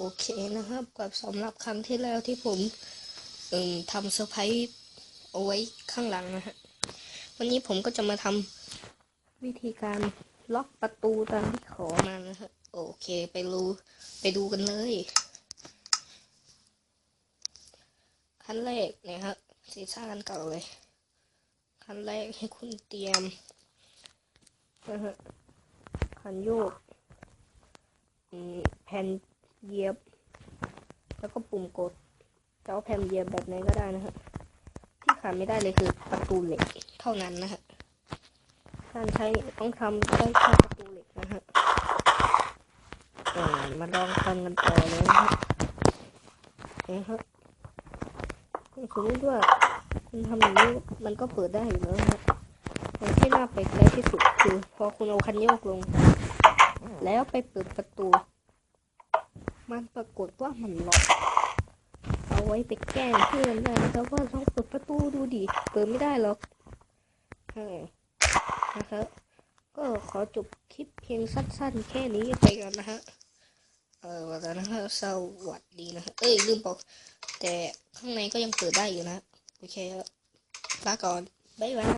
โอเคนะครับกับสำหรับครั้งที่แล้วที่ผมทำเซอร์ไพรส์เอาไว้ข้างหลังนะฮะวันนี้ผมก็จะมาทำวิธีการล็อกประตูตามที่ขอมานะฮะโอเคไปรูไปดูกันเลยขั้นแรกนะครับซีซ่ากันเก่าเลยขั้นแรกให้คุณเตรียมนะฮะคันโยกแผ่น เหยียบ แล้วก็ปุ่มกดจะเอาแผ่นเหยียบแบบไหนก็ได้นะฮะที่ขาดไม่ได้เลยคือประตูเหล็กเท่านั้นนะฮะการใช้ต้องทำได้แค่ประตูเหล็กนะฮะมาลองทำกันต่อเลยนะฮะนะครับสมมติว่าคุณทำอย่างนี้มันก็เปิดได้อยู่แล้วนะฮะแต่ที่น่าไปแล้วที่สุดคือ พอคุณเอาคันโยกลง แล้วไปเปิดประตู ปรากฏว่ามันล็อกเอาไว้ไปแกล้งเพื่อนได้นะครับว่าลองเปิดประตูดูดิเปิดไม่ได้หรอกนะครับก็ขอจบคลิปเพียงสั้นๆ แค่นี้ไปกันนะฮะเออวันนั้นนะฮะสวัสดีนะฮะเอ้ยลืมบอก แต่ข้างในก็ยังเปิดได้อยู่นะ โอเคครับลาก่อน บ๊ายบาย